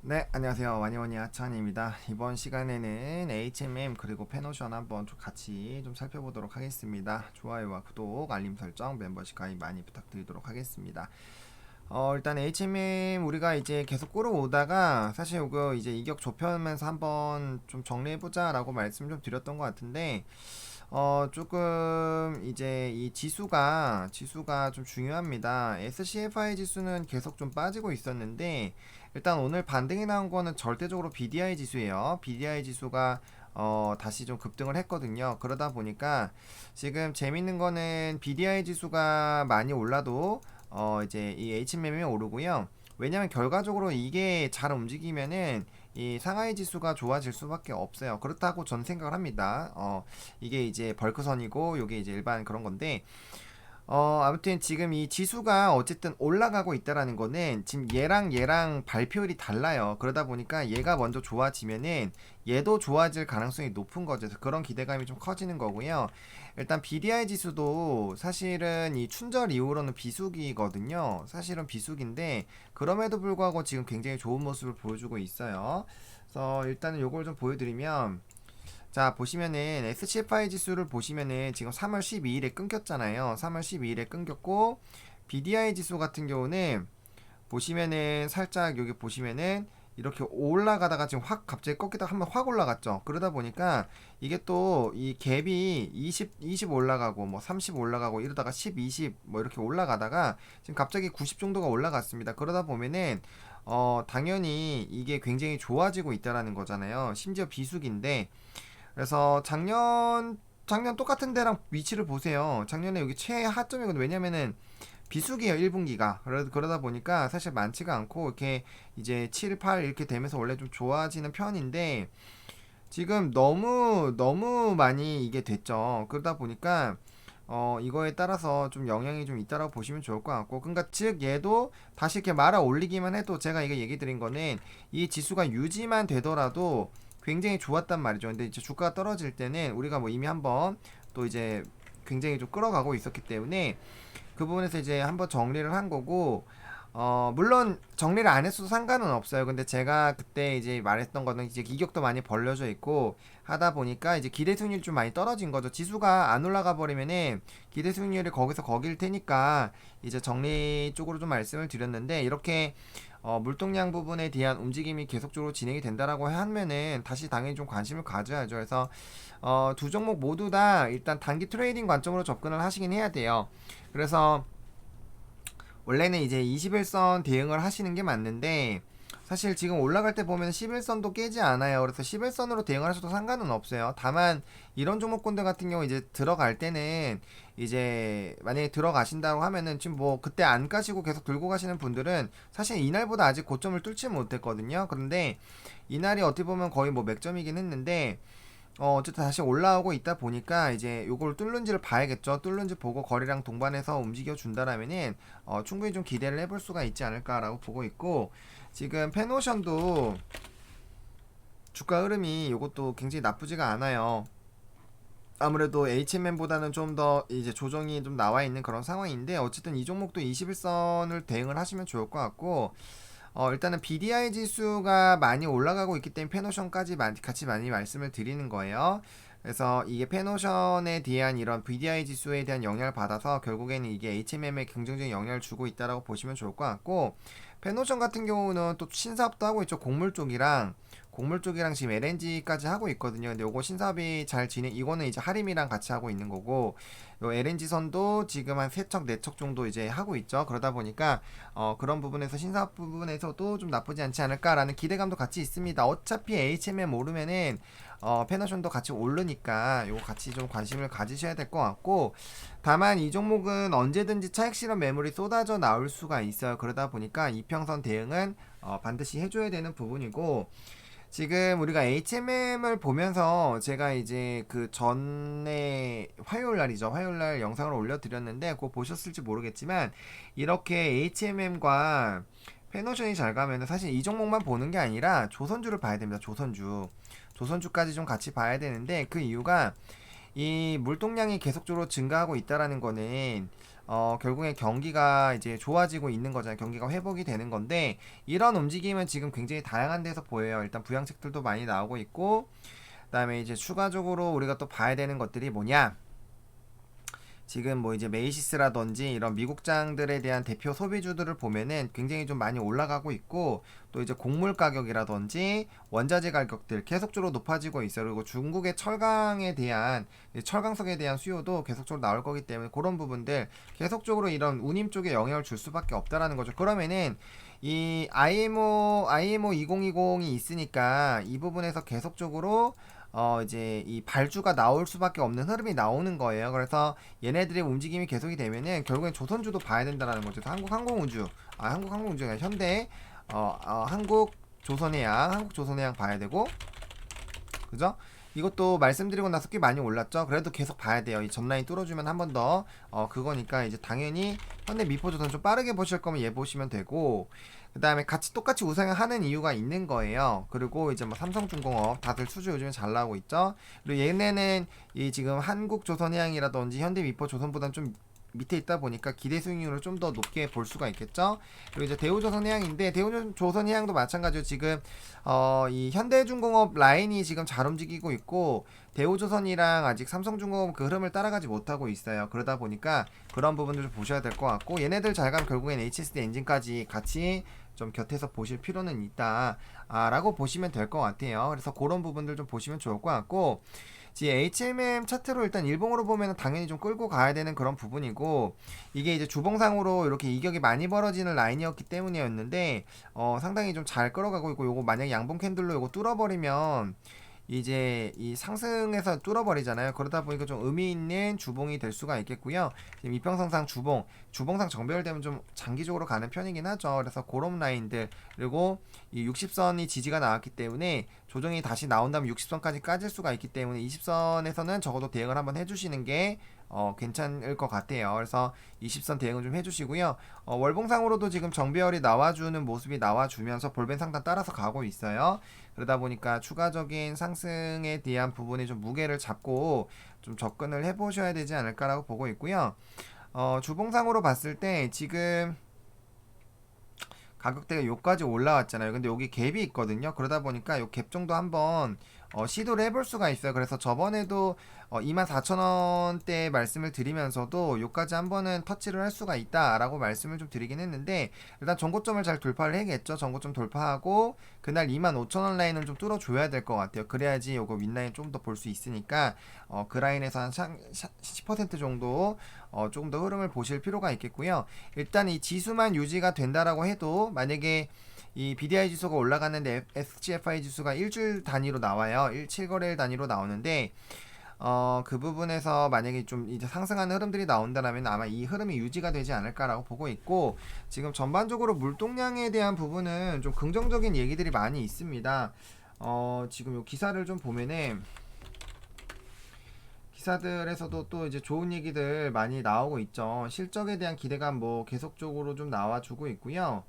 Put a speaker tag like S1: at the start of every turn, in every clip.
S1: 네, 안녕하세요. 와니와니 하찬입니다. 이번 시간에는 HMM 그리고 페노션 한번 좀 같이 좀 살펴보도록 하겠습니다. 좋아요와 구독, 알림 설정, 멤버십 가입 많이 부탁드리도록 하겠습니다. 어, 일단 HMM 우리가 이제 계속 끌어오다가 사실 이거 이제 이격 좁혀면서 한번 좀 정리해보자라고 말씀 좀 드렸던 것 같은데 어, 조금 이제 이 지수가 지수가 좀 중요합니다. SCFI 지수는 계속 좀 빠지고 있었는데 일단 오늘 반등이 나온 거는 절대적으로 BDI 지수예요. BDI 지수가 어, 다시 좀 급등을 했거든요. 그러다 보니까 지금 재밌는 거는 BDI 지수가 많이 올라도 어, 이제 이 HMM이 오르고요. 왜냐면 결과적으로 이게 잘 움직이면은 이 상하이 지수가 좋아질 수밖에 없어요. 그렇다고 전 생각을 합니다. 어, 이게 이제 벌크선이고 요게 이제 일반 그런 건데 어, 아무튼 지금 이 지수가 어쨌든 올라가고 있다라는 거는 지금 얘랑 얘랑 발표율이 달라요. 그러다 보니까 얘가 먼저 좋아지면은 얘도 좋아질 가능성이 높은 거죠. 그래서 그런 기대감이 좀 커지는 거고요. 일단 BDI 지수도 사실은 이 춘절 이후로는 비수기거든요. 사실은 비수기인데 그럼에도 불구하고 지금 굉장히 좋은 모습을 보여주고 있어요. 그래서 일단은 요걸 좀 보여드리면 자 보시면은 SCFI 지수를 보시면은 지금 3월 12일에 끊겼잖아요. 3월 12일에 끊겼고 BDI 지수 같은 경우는 보시면은 살짝 여기 보시면은 이렇게 올라가다가 지금 확 갑자기 꺾이다가 한번 확 올라갔죠. 그러다 보니까 이게 또 이 갭이 20, 20 올라가고 뭐 30 올라가고 이러다가 10, 20 뭐 이렇게 올라가다가 지금 갑자기 90 정도가 올라갔습니다. 그러다 보면은 어 당연히 이게 굉장히 좋아지고 있다라는 거잖아요. 심지어 비수기인데 그래서 작년 작년 똑같은 데랑 위치를 보세요. 작년에 여기 최하점이거든요. 왜냐면은 비수기예요, 1분기가. 그러, 그러다 보니까 사실 많지가 않고 이렇게 이제 7, 8 이렇게 되면서 원래 좀 좋아지는 편인데 지금 너무 너무 많이 이게 됐죠. 그러다 보니까 어 이거에 따라서 좀 영향이 좀 있다라고 보시면 좋을 것 같고 그러니까 즉 얘도 다시 이렇게 말아 올리기만 해도 제가 이거 얘기 드린 거는 이 지수가 유지만 되더라도 굉장히 좋았단 말이죠. 근데 이제 주가가 떨어질 때는 우리가 뭐 이미 한번 또 이제 굉장히 좀 끌어가고 있었기 때문에 그 부분에서 이제 한번 정리를 한 거고 어 물론 정리를 안 했어도 상관은 없어요. 근데 제가 그때 이제 말했던 거는 이제 기격도 많이 벌려져 있고 하다 보니까 이제 기대 수익률이 좀 많이 떨어진 거죠. 지수가 안 올라가 버리면은 기대 수익률이 거기서 거길 테니까 이제 정리 쪽으로 좀 말씀을 드렸는데 이렇게 어, 물동량 부분에 대한 움직임이 계속적으로 진행이 된다라고 하면은 다시 당연히 좀 관심을 가져야죠. 그래서 어, 두 종목 모두 다 일단 단기 트레이딩 관점으로 접근을 하시긴 해야 돼요. 그래서 원래는 이제 21선 대응을 하시는 게 맞는데 사실 지금 올라갈 때 보면 11선도 깨지 않아요. 그래서 11선으로 대응을 하셔도 상관은 없어요. 다만 이런 종목군들 같은 경우 이제 들어갈 때는 이제 만약에 들어가신다고 하면은 지금 뭐 그때 안 가시고 계속 들고 가시는 분들은 사실 이날보다 아직 고점을 뚫지 못했거든요. 그런데 이날이 어떻게 보면 거의 뭐 맥점이긴 했는데 어, 어쨌든 다시 올라오고 있다 보니까 이제 요걸 뚫는지를 봐야겠죠. 뚫는지 보고 거리랑 동반해서 움직여 준다라면은 어, 충분히 좀 기대를 해볼 수가 있지 않을까라고 보고 있고 지금 페노션도 주가 흐름이 요것도 굉장히 나쁘지가 않아요. 아무래도 HMM보다는 좀 더 이제 조정이 좀 나와 있는 그런 상황인데 어쨌든 이 종목도 21선을 대응을 하시면 좋을 것 같고 어 일단은 BDI 지수가 많이 올라가고 있기 때문에 페노션까지 같이 많이 말씀을 드리는 거예요. 그래서 이게 페노션에 대한 이런 BDI 지수에 대한 영향을 받아서 결국에는 이게 HMM에 긍정적인 영향을 주고 있다라고 보시면 좋을 것 같고 페노션 같은 경우는 또 신사업도 하고 있죠. 곡물 쪽이랑 곡물 쪽이랑 지금 LNG까지 하고 있거든요. 근데 요거 신사업이 잘 진행, 이거는 이제 하림이랑 같이 하고 있는 거고, 요 LNG 선도 지금 한 세 척, 네 척 정도 이제 하고 있죠. 그러다 보니까, 어, 그런 부분에서 신사업 부분에서도 좀 나쁘지 않지 않을까라는 기대감도 같이 있습니다. 어차피 HMM 오르면은, 어, 페너션도 같이 오르니까 요거 같이 좀 관심을 가지셔야 될 것 같고 다만 이 종목은 언제든지 차익 실험 매물이 쏟아져 나올 수가 있어요. 그러다 보니까 이평선 대응은 어, 반드시 해줘야 되는 부분이고 지금 우리가 HMM을 보면서 제가 이제 그 전에 화요일 날이죠. 화요일 날 영상을 올려드렸는데 그거 보셨을지 모르겠지만 이렇게 HMM과 페노션이 잘 가면 사실 이 종목만 보는 게 아니라 조선주를 봐야 됩니다. 조선주. 조선주까지 좀 같이 봐야 되는데 그 이유가 이 물동량이 계속적으로 증가하고 있다라는 거는 어, 결국에 경기가 이제 좋아지고 있는 거잖아요. 경기가 회복이 되는 건데 이런 움직임은 지금 굉장히 다양한 데서 보여요. 일단 부양책들도 많이 나오고 있고 그다음에 이제 추가적으로 우리가 또 봐야 되는 것들이 뭐냐? 지금 뭐 이제 메이시스라든지 이런 미국장들에 대한 대표 소비주들을 보면은 굉장히 좀 많이 올라가고 있고 또 이제 곡물 가격이라든지 원자재 가격들 계속적으로 높아지고 있어요. 그리고 중국의 철강에 대한 철강석에 대한 수요도 계속적으로 나올 거기 때문에 그런 부분들 계속적으로 이런 운임 쪽에 영향을 줄 수밖에 없다라는 거죠. 그러면은 이 IMO IMO 2020이 있으니까 이 부분에서 계속적으로 어 이제 이 발주가 나올 수밖에 없는 흐름이 나오는 거예요. 그래서 얘네들의 움직임이 계속이 되면은 결국엔 조선주도 봐야 된다라는 거죠. 한국 항공우주, 아 한국 항공우주가 현대, 어, 어 한국 조선해양, 한국 조선해양 봐야 되고, 그죠? 이것도 말씀드리고 나서 꽤 많이 올랐죠. 그래도 계속 봐야 돼요. 이 전라인 뚫어주면 한 번 더, 어 그거니까 이제 당연히 현대 미포조선 좀 빠르게 보실 거면 얘 보시면 되고. 그 다음에 같이 똑같이 우상을 하는 이유가 있는 거예요. 그리고 이제 뭐 삼성중공업 다들 수주 요즘에 잘 나오고 있죠. 그리고 얘네는 이 지금 한국조선해양이라든지 현대미포 조선보다는 좀 밑에 있다 보니까 기대 수익률을 좀 더 높게 볼 수가 있겠죠. 그리고 이제 대우조선 해양인데 대우조선 해양도 마찬가지로 지금 어 이 현대중공업 라인이 지금 잘 움직이고 있고 대우조선이랑 아직 삼성중공업 그 흐름을 따라가지 못하고 있어요. 그러다 보니까 그런 부분들 좀 보셔야 될 것 같고 얘네들 잘 가면 결국엔 HSD 엔진까지 같이 좀 곁에서 보실 필요는 있다라고 보시면 될 것 같아요. 그래서 그런 부분들 좀 보시면 좋을 것 같고 지 HMM 차트로 일단 일봉으로 보면 당연히 좀 끌고 가야 되는 그런 부분이고 이게 이제 주봉상으로 이렇게 이격이 많이 벌어지는 라인이었기 때문이었는데 어 상당히 좀 잘 끌어가고 있고 요거 만약 양봉 캔들로 요거 뚫어버리면 이제 이 상승에서 뚫어버리잖아요. 그러다 보니까 좀 의미 있는 주봉이 될 수가 있겠고요. 지금 이평선상 주봉, 주봉상 정배열되면 좀 장기적으로 가는 편이긴 하죠. 그래서 그런 라인들 그리고 이 60선이 지지가 나왔기 때문에 조정이 다시 나온다면 60선까지 까질 수가 있기 때문에 20선에서는 적어도 대응을 한번 해주시는 게 어, 괜찮을 것 같아요. 그래서 20선 대응을 좀 해주시고요. 어, 월봉상으로도 지금 정배열이 나와주는 모습이 나와주면서 볼벤 상단 따라서 가고 있어요. 그러다 보니까 추가적인 상승에 대한 부분이 좀 무게를 잡고 좀 접근을 해보셔야 되지 않을까라고 보고 있고요. 어, 주봉상으로 봤을 때 지금 가격대가 여기까지 올라왔잖아요. 근데 여기 갭이 있거든요. 그러다 보니까 요 갭 정도 한번 어, 시도를 해볼 수가 있어요. 그래서 저번에도 어, 24,000원대 말씀을 드리면서도 요까지 한 번은 터치를 할 수가 있다라고 말씀을 좀 드리긴 했는데 일단 전고점을 잘 돌파를 해야겠죠. 전고점 돌파하고 그날 25,000원 라인을 좀 뚫어줘야 될 것 같아요. 그래야지 요거 윗라인 좀 더 볼 수 있으니까 어, 그 라인에서 한 10% 정도 어, 조금 더 흐름을 보실 필요가 있겠고요. 일단 이 지수만 유지가 된다라고 해도 만약에 이 BDI 지수가 올라갔는데 SGFI 지수가 일주일 단위로 나와요. 1, 7거래일 단위로 나오는데 어, 그 부분에서 만약에 좀 이제 상승하는 흐름들이 나온다면 아마 이 흐름이 유지가 되지 않을까라고 보고 있고 지금 전반적으로 물동량에 대한 부분은 좀 긍정적인 얘기들이 많이 있습니다. 어, 지금 요 기사를 좀 보면은 기사들에서도 또 이제 좋은 얘기들 많이 나오고 있죠. 실적에 대한 기대감 뭐 계속적으로 좀 나와주고 있고요.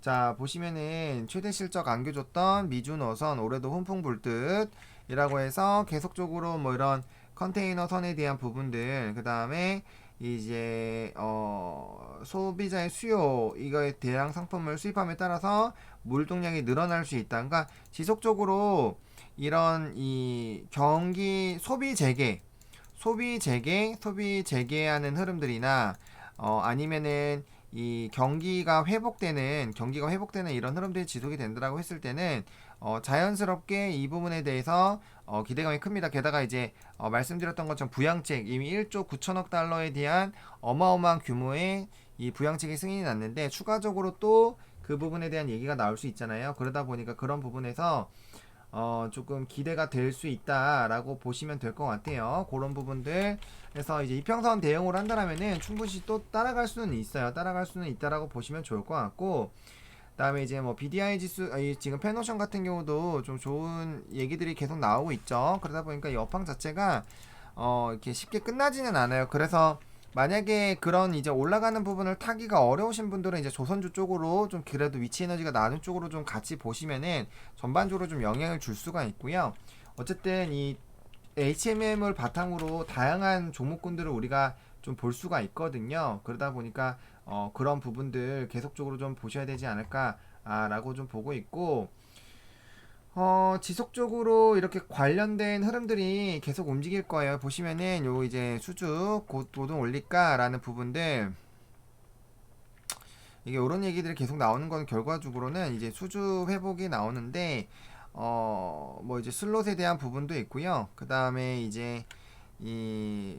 S1: 자 보시면은 최대 실적 안겨줬던 미주노선 올해도 훈풍 불듯 이라고 해서 계속적으로 뭐 이런 컨테이너 선에 대한 부분들 그 다음에 이제 어 소비자의 수요 이거에 대량 상품을 수입함에 따라서 물동량이 늘어날 수 있다. 그러니까 지속적으로 이런 이 경기 소비 재개 소비 재개 소비 재개하는 흐름들이나 어 아니면은 이 경기가 회복되는 경기가 회복되는 이런 흐름들이 지속이 된다라고 했을 때는 어, 자연스럽게 이 부분에 대해서 어, 기대감이 큽니다. 게다가 이제 어, 말씀드렸던 것처럼 부양책 이미 1조 9천억 달러에 대한 어마어마한 규모의 이 부양책이 승인이 났는데 추가적으로 또 그 부분에 대한 얘기가 나올 수 있잖아요. 그러다 보니까 그런 부분에서 어, 조금 기대가 될 수 있다라고 보시면 될 것 같아요. 그런 부분들. 그래서 이제 이평선 대응을 한다라면은 충분히 또 따라갈 수는 있어요. 따라갈 수는 있다라고 보시면 좋을 것 같고. 그다음에 이제 뭐 BDI 지수 아니 지금 페노션 같은 경우도 좀 좋은 얘기들이 계속 나오고 있죠. 그러다 보니까 이 업황 자체가 어 이렇게 쉽게 끝나지는 않아요. 그래서 만약에 그런 이제 올라가는 부분을 타기가 어려우신 분들은 이제 조선주 쪽으로 좀 그래도 위치 에너지가 낮은 쪽으로 좀 같이 보시면은 전반적으로 좀 영향을 줄 수가 있고요. 어쨌든 이 HMM을 바탕으로 다양한 종목군들을 우리가 좀 볼 수가 있거든요. 그러다 보니까 어, 그런 부분들 계속적으로 좀 보셔야 되지 않을까라고 좀 보고 있고 어, 지속적으로 이렇게 관련된 흐름들이 계속 움직일 거예요. 보시면은 요 이제 수주 곧 도동 올릴까라는 부분들 이게 이런 얘기들이 계속 나오는 건 결과적으로는 이제 수주 회복이 나오는데 어 뭐 이제 슬롯에 대한 부분도 있고요. 그 다음에 이제 이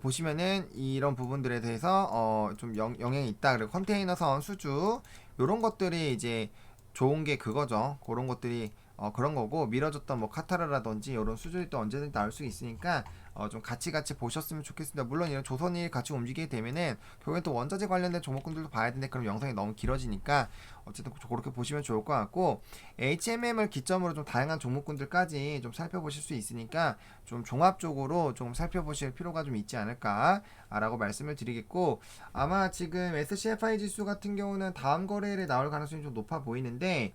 S1: 보시면은 이런 부분들에 대해서 어 좀 영향이 있다. 그리고 컨테이너선 수주 요런 것들이 이제 좋은 게 그거죠. 그런 것들이 어 그런 거고 미뤄졌던 뭐 카타르라든지 이런 수주들이 또 언제든지 나올 수 있으니까 어 좀 같이 같이 보셨으면 좋겠습니다. 물론 이런 조선일 같이 움직이게 되면은 결국엔 또 원자재 관련된 종목군들도 봐야 되는데 그럼 영상이 너무 길어지니까 어쨌든 그렇게 보시면 좋을 것 같고 HMM을 기점으로 좀 다양한 종목군들까지 좀 살펴보실 수 있으니까 좀 종합적으로 좀 살펴보실 필요가 좀 있지 않을까라고 말씀을 드리겠고 아마 지금 SCFI 지수 같은 경우는 다음 거래일에 나올 가능성이 좀 높아 보이는데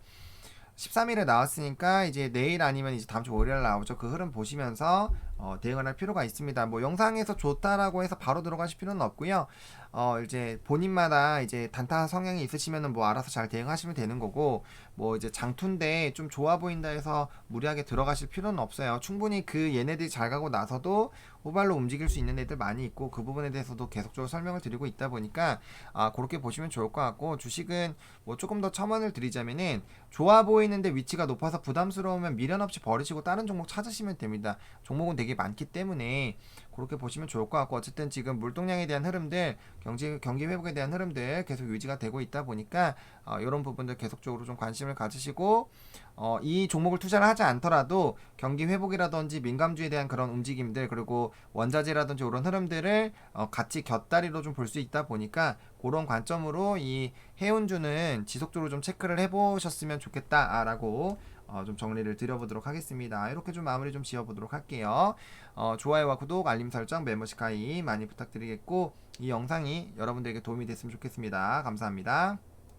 S1: 13일에 나왔으니까 이제 내일 아니면 이제 다음 주 월요일 나오죠. 그 흐름 보시면서 어, 대응을 할 필요가 있습니다. 뭐 영상에서 좋다라고 해서 바로 들어가실 필요는 없고요. 어, 이제 본인마다 이제 단타 성향이 있으시면은 뭐 알아서 잘 대응하시면 되는 거고 뭐 이제 장투인데 좀 좋아 보인다 해서 무리하게 들어가실 필요는 없어요. 충분히 그 얘네들이 잘 가고 나서도 후발로 움직일 수 있는 애들 많이 있고 그 부분에 대해서도 계속적으로 설명을 드리고 있다 보니까 아 그렇게 보시면 좋을 것 같고 주식은 뭐 조금 더 첨언을 드리자면은 좋아 보이는데 위치가 높아서 부담스러우면 미련 없이 버리시고 다른 종목 찾으시면 됩니다. 종목은 되게 많기 때문에 그렇게 보시면 좋을 것 같고 어쨌든 지금 물동량에 대한 흐름들 경제 경기 회복에 대한 흐름들 계속 유지가 되고 있다 보니까 어, 이런 부분들 계속적으로 좀 관심을 가지시고 어, 이 종목을 투자를 하지 않더라도 경기 회복이라든지 민감주에 대한 그런 움직임들 그리고 원자재라든지 이런 흐름들을 어, 같이 곁다리로 좀 볼 수 있다 보니까 그런 관점으로 이 해운주는 지속적으로 좀 체크를 해보셨으면 좋겠다라고 어, 좀 정리를 드려보도록 하겠습니다. 이렇게 좀 마무리 좀 지어보도록 할게요. 어, 좋아요와 구독, 알림 설정, 멤버십 가입 많이 부탁드리겠고 이 영상이 여러분들에게 도움이 됐으면 좋겠습니다. 감사합니다.